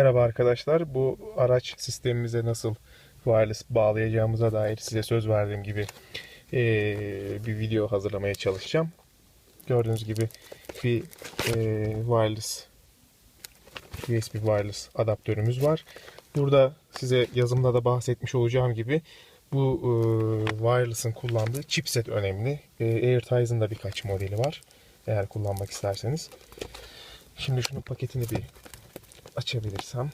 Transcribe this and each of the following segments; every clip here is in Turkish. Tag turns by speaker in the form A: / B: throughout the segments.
A: Merhaba arkadaşlar. Bu araç sistemimize nasıl wireless bağlayacağımıza dair size söz verdiğim gibi eee, bir video hazırlamaya çalışacağım. Gördüğünüz gibi bir eee, wireless USB wireless adaptörümüz var. Burada size yazımda da bahsetmiş olacağım gibi bu eee, wireless'ın kullandığı chipset önemli. Eee AirTies'ın da birkaç modeli var. Eğer kullanmak isterseniz. Şimdi şunun paketini bir açabilirsem.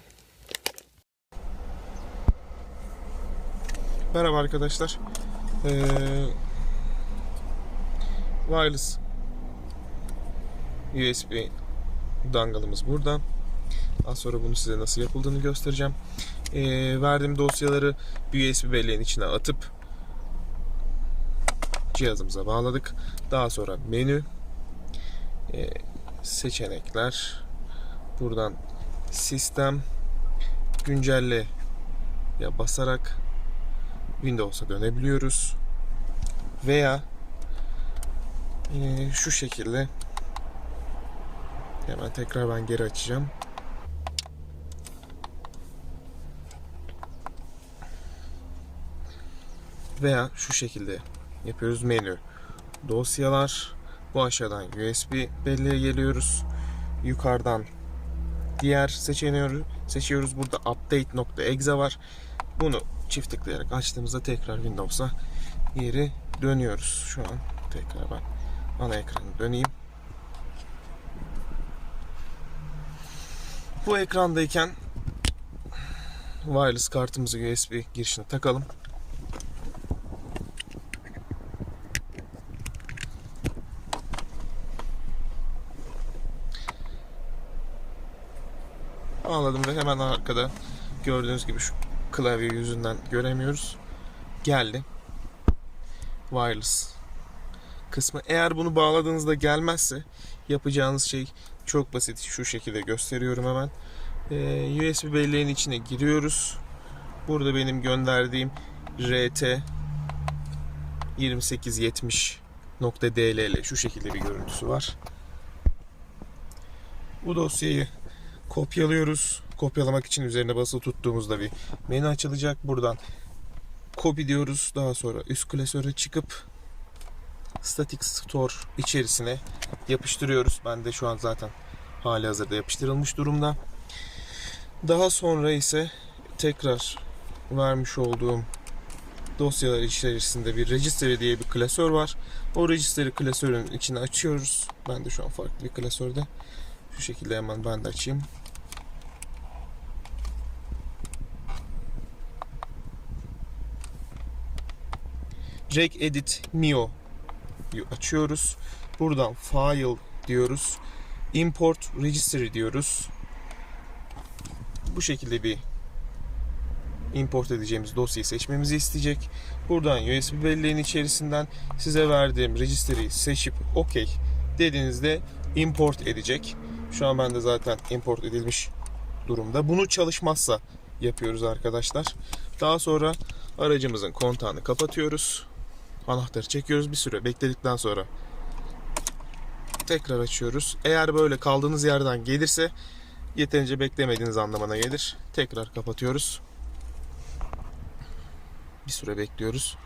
A: Merhaba arkadaşlar. Ee, wireless USB dangalımız burada. Az sonra bunu size nasıl yapıldığını göstereceğim. Ee, verdiğim dosyaları USB belleğin içine atıp cihazımıza bağladık. Daha sonra menü, ee, seçenekler, buradan sistem güncelle ya basarak Windows'a dönebiliyoruz. Veya eee, şu şekilde hemen tekrar ben geri açacağım. Veya şu şekilde yapıyoruz menü dosyalar bu aşağıdan USB belleğe geliyoruz yukarıdan diğer seçeneği seçiyoruz. Burada update.exe var. Bunu çift tıklayarak açtığımızda tekrar Windows'a geri dönüyoruz. Şu an tekrar ben ana ekranı döneyim. Bu ekrandayken wireless kartımızı USB girişine takalım. Bağladım ve hemen arkada gördüğünüz gibi şu klavye yüzünden göremiyoruz. Geldi. Wireless kısmı. Eğer bunu bağladığınızda gelmezse yapacağınız şey çok basit. Şu şekilde gösteriyorum hemen. Ee, USB belleğin içine giriyoruz. Burada benim gönderdiğim RT 2870.dll şu şekilde bir görüntüsü var. Bu dosyayı kopyalıyoruz. Kopyalamak için üzerine basılı tuttuğumuzda bir menü açılacak. Buradan copy diyoruz. Daha sonra üst klasöre çıkıp static store içerisine yapıştırıyoruz. Ben de şu an zaten hali hazırda yapıştırılmış durumda. Daha sonra ise tekrar vermiş olduğum dosyalar içerisinde bir registry diye bir klasör var. O registry klasörün içine açıyoruz. Ben de şu an farklı bir klasörde. Şu şekilde hemen ben de açayım. Reg Edit Mio açıyoruz. Buradan File diyoruz. Import Registry diyoruz. Bu şekilde bir import edeceğimiz dosyayı seçmemizi isteyecek. Buradan USB belleğin içerisinden size verdiğim registry'yi seçip OK dediğinizde import edecek. Şu an bende zaten import edilmiş durumda. Bunu çalışmazsa yapıyoruz arkadaşlar. Daha sonra aracımızın kontağını kapatıyoruz. Anahtarı çekiyoruz. Bir süre bekledikten sonra tekrar açıyoruz. Eğer böyle kaldığınız yerden gelirse yeterince beklemediğiniz anlamına gelir. Tekrar kapatıyoruz. Bir süre bekliyoruz.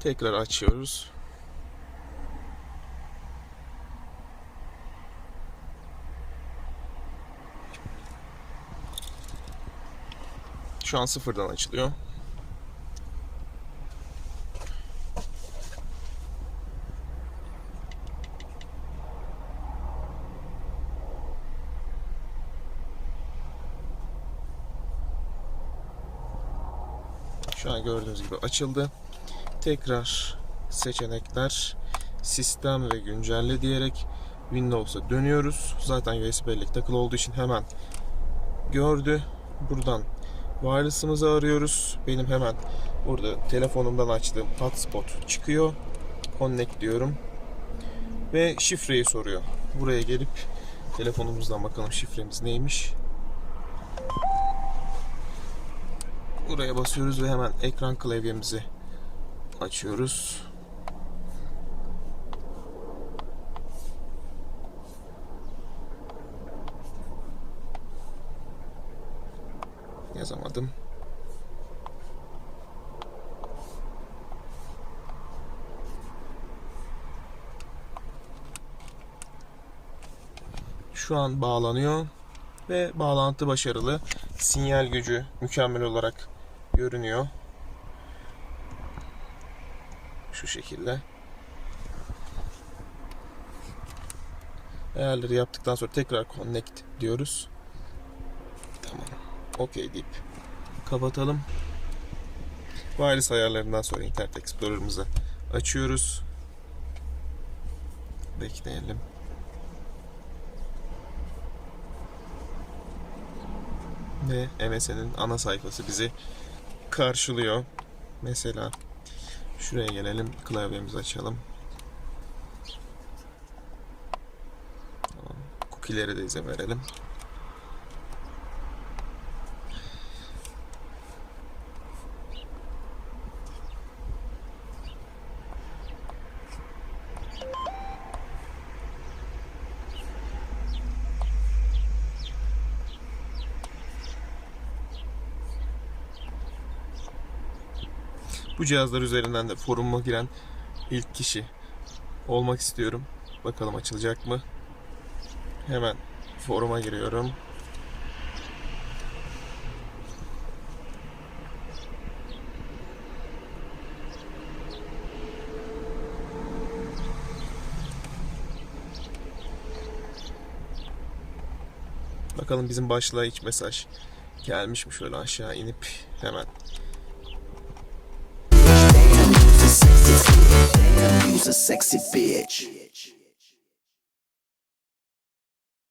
A: Tekrar açıyoruz. Şu an sıfırdan açılıyor. Şu an gördüğünüz gibi açıldı. Tekrar seçenekler, sistem ve güncelle diyerek Windows'a dönüyoruz. Zaten USB bellek takılı olduğu için hemen gördü. Buradan wireless'ımızı arıyoruz. Benim hemen burada telefonumdan açtığım hotspot çıkıyor. Connect diyorum. Ve şifreyi soruyor. Buraya gelip telefonumuzdan bakalım şifremiz neymiş. Buraya basıyoruz ve hemen ekran klavyemizi açıyoruz. Yapamadım. Şu an bağlanıyor ve bağlantı başarılı. Sinyal gücü mükemmel olarak görünüyor. Şu şekilde. Ayarları yaptıktan sonra tekrar connect diyoruz. Tamam. OK deyip kapatalım. Wireless ayarlarından sonra Internet Explorer'ımızı açıyoruz. Bekleyelim. Ve MSN'in ana sayfası bizi karşılıyor. Mesela şuraya gelelim. Klavyemizi açalım. Tamam. Cookie'lere de izin verelim. Bu cihazlar üzerinden de foruma giren ilk kişi olmak istiyorum. Bakalım açılacak mı? Hemen foruma giriyorum. Bakalım bizim başlığa hiç mesaj gelmiş mi şöyle aşağı inip hemen
B: sexy bitch.